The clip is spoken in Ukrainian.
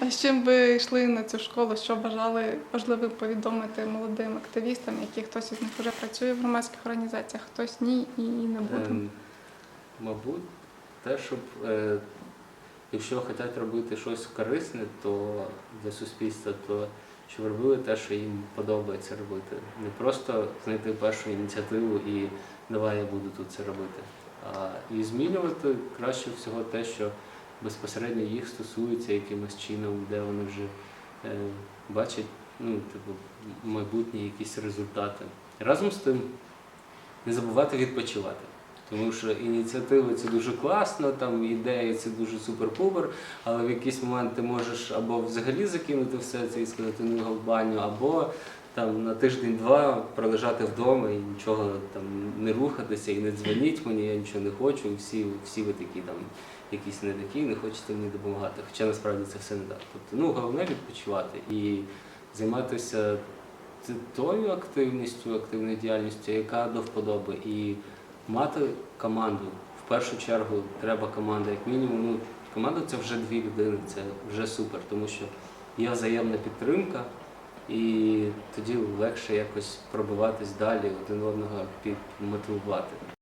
А з чим ви йшли на цю школу? Що бажали важливим повідомити молодим активістам, які хтось із них вже працює в громадських організаціях, хтось ні і не буде? Ем, Мабуть, те, щоб е, якщо хочуть робити щось корисне, то для суспільства, то щоб робили те, що їм подобається робити. Не просто знайти першу ініціативу і давай я буду тут це робити. А і змінювати краще всього те, що безпосередньо їх стосується якимось чином, де вони вже е, бачать ну, типу, майбутні якісь результати. Разом з тим не забувати відпочивати. Тому що ініціативи це дуже класно, там ідеї це дуже супер-пупер, але в якийсь момент ти можеш або взагалі закинути все це і сказати ну його в баню, або там на тиждень-два пролежати вдома і нічого там не рухатися, і не дзвоніть мені, я нічого не хочу, всі, всі ви такі там якісь не такі, не хочете мені допомагати. Хоча насправді це все не так. Тобто, ну головне відпочивати і займатися тою активністю, активною діяльністю, яка до вподоби. І мати команду. В першу чергу треба команда, як мінімум. Ну, команда це вже дві людини, це вже супер, тому що є взаємна підтримка, і тоді легше якось пробиватись далі, один одного підмотивувати.